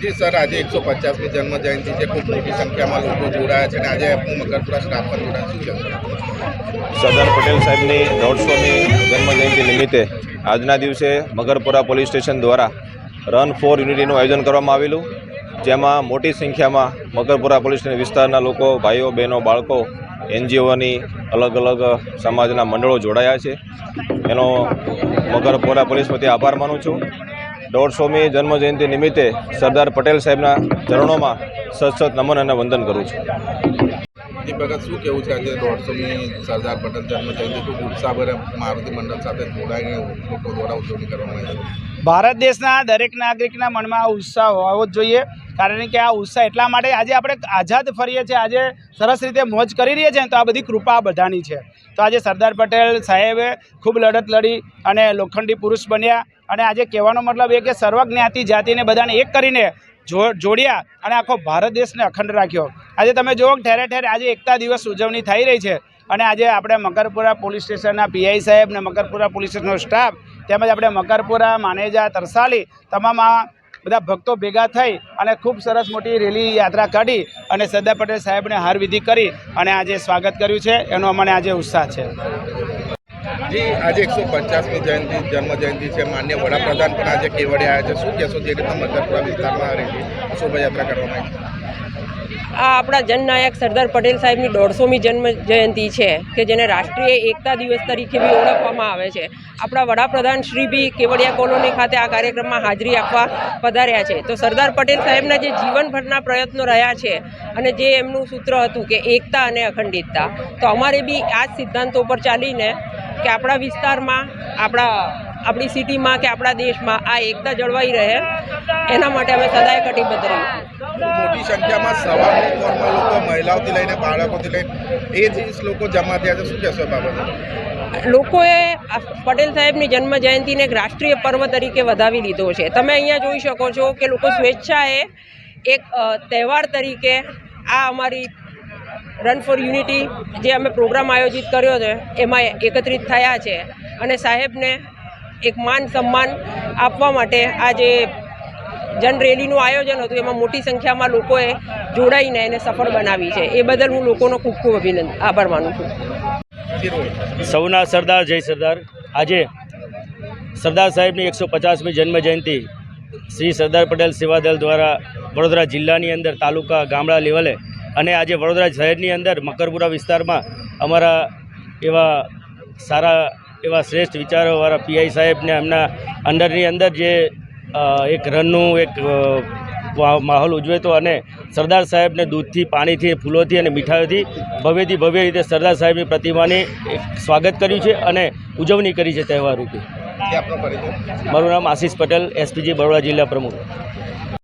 જી, sir, આજે એકસો પચાસમી જન્મ જયંતિ છે. ખૂબ મોટી સંખ્યામાં લોકો જોડાયા છે અને આજે હું મકરપુરા સ્ટાફ પણ જોડાયા છે. સરદાર પટેલ સાહેબની દોઢસોમી જન્મજયંતિ નિમિત્તે આજના દિવસે મગરપુરા પોલીસ સ્ટેશન દ્વારા રન ફોર યુનિટીનું આયોજન કરવામાં આવેલું. જેમાં મોટી સંખ્યામાં મગરપુરા પોલીસ સ્ટેશન વિસ્તારના લોકો, ભાઈઓ, બહેનો, બાળકો, એનજીઓની અલગ અલગ સમાજના મંડળો જોડાયા છે. એનો મગરપુરા પોલીસ વતી આભાર માનું છું. દોઢસોમી જન્મજયંતિ નિમિત્તે સરદાર પટેલ સાહેબના ચરણોમાં સત સત નમન અને વંદન કરું છું. ભગત શું કેવું છે આજે દોઢસોમી સરદાર પટેલ જન્મજયંતિ? ખૂબ ઉત્સાહભરે મારુતિ મંડળ સાથે જોડાઈને લોકો દ્વારા ઉજવણી કરવામાં આવી. છે ભારત દેશના દરેક નાગરિકના મનમાં આ ઉત્સાહ હોવો જ જોઈએ. કારણ કે આ ઉત્સાહ એટલા માટે આજે આપણે આઝાદ ફરીએ છીએ. આજે સરસ રીતે મોજ કરી રહીએ છીએ તો આ બધી કૃપા બધાની છે. તો આજે સરદાર પટેલ સાહેબે ખૂબ લડત લડી અને લોખંડી પુરુષ બન્યા અને આજે કહેવાનો મતલબ એ કે સર્વજ્ઞાતિ જાતિને બધાને એક કરીને જોડ્યા અને આખો ભારત દેશને અખંડ રાખ્યો. આજે તમે જુઓ ઠેરે ઠેરે આજે એકતા દિવસ ઉજવણી થઈ રહી છે અને આજે આપણે મકરપુરા પોલીસ સ્ટેશનના પીઆઈ સાહેબ ને મકરપુરા પોલીસ સ્ટેશનનો સ્ટાફ તેમજ આપણે મકરપુરા, માનેજા, તરસાલી તમામ આ બધા ભક્તો ભેગા થઈ અને ખૂબ સરસ મોટી રેલી યાત્રા કાઢી અને સરદાર પટેલ સાહેબને હાર વિધિ કરી અને આજે સ્વાગત કર્યું છે. એનો અમને આજે ઉત્સાહ છે. જી આજે એકસો પચાસમી જયંતિ જન્મ છે. માન્ય વડાપ્રધાન પણ આજે કેવડે આવ્યા છે. શું કહેશો જે રીતના મધરપુરા વિસ્તારમાં રેલી શોભાયાત્રા કરવામાં આવી આ આપણા જનનાયક સરદાર પટેલ સાહેબની દોઢસોમી જન્મ જયંતિ છે, કે જેને રાષ્ટ્રીય એકતા દિવસ તરીકે બી ઓળખવામાં આવે છે. આપણા વડાપ્રધાન શ્રી બી કેવડિયા કોલોની ખાતે આ કાર્યક્રમમાં હાજરી આપવા પધાર્યા છે. તો સરદાર પટેલ સાહેબના જે જીવનભરના પ્રયત્નો રહ્યા છે અને જે એમનું સૂત્ર હતું કે એકતા અને અખંડિતતા, તો અમારે બી આ જ સિદ્ધાંતો પર ચાલીને કે આપણા વિસ્તારમાં આપણા આપણી સિટીમાં કે આપણા દેશમાં આ એકતા જળવાઈ રહે. એના માટે અમે સદાય કટિબદ્ધ રહીએ. મોટી સંખ્યામાં સવારની પોરમાં લોકો મહિલાઓથી લઈને બાળકોથી લઈને એ જ લોકો જમા થયા છે. શું કહેશો બાબતે? લોકોએ પટેલ સાહેબની જન્મ જયંતિને એક રાષ્ટ્રીય પર્વ તરીકે વધાવી લીધો છે. તમે અહીંયા જોઈ શકો છો કે લોકો સ્વેચ્છાએ એક તહેવાર તરીકે આ અમારી રન ફોર યુનિટી જે અમે પ્રોગ્રામ આયોજિત કર્યો છે, એમાં એકત્રિત થયા છે. અને સાહેબને એક માન સન્માન આપવા માટે આ જે જન રેલીનું આયોજન હતું, એમાં મોટી સંખ્યામાં લોકોએ જોડાઈને એને સફળ બનાવી છે. એ બદલ હું લોકોનો ખૂબ ખૂબ અભિનંદન આભાર માનું છું. સૌના સરદાર, જય સરદાર. આજે સરદાર સાહેબની એકસો પચાસમી જન્મ જયંતિ શ્રી સરદાર પટેલ સેવાદળ દ્વારા વડોદરા જિલ્લાની અંદર તાલુકા ગામડા લેવલે અને આજે વડોદરા શહેરની અંદર મકરપુરા વિસ્તારમાં અમારા એવા સારા એવા શ્રેષ્ઠ વિચારોવાળા પીઆઈ સાહેબને એમના અંડરની અંદર જે એક રનનું એક માહોલ ઉજવે તો અને સરદાર સાહેબને દૂધથી પાણીથી ફૂલોથી અને મીઠાઈઓથી ભવ્યથી ભવ્ય રીતે સરદાર સાહેબની પ્રતિમાની એક સ્વાગત કર્યું છે અને ઉજવણી કરી છે તહેવાર રૂપે. મારું નામ આશીષ પટેલ એસપીજી બરોડા જિલ્લા પ્રમુખ.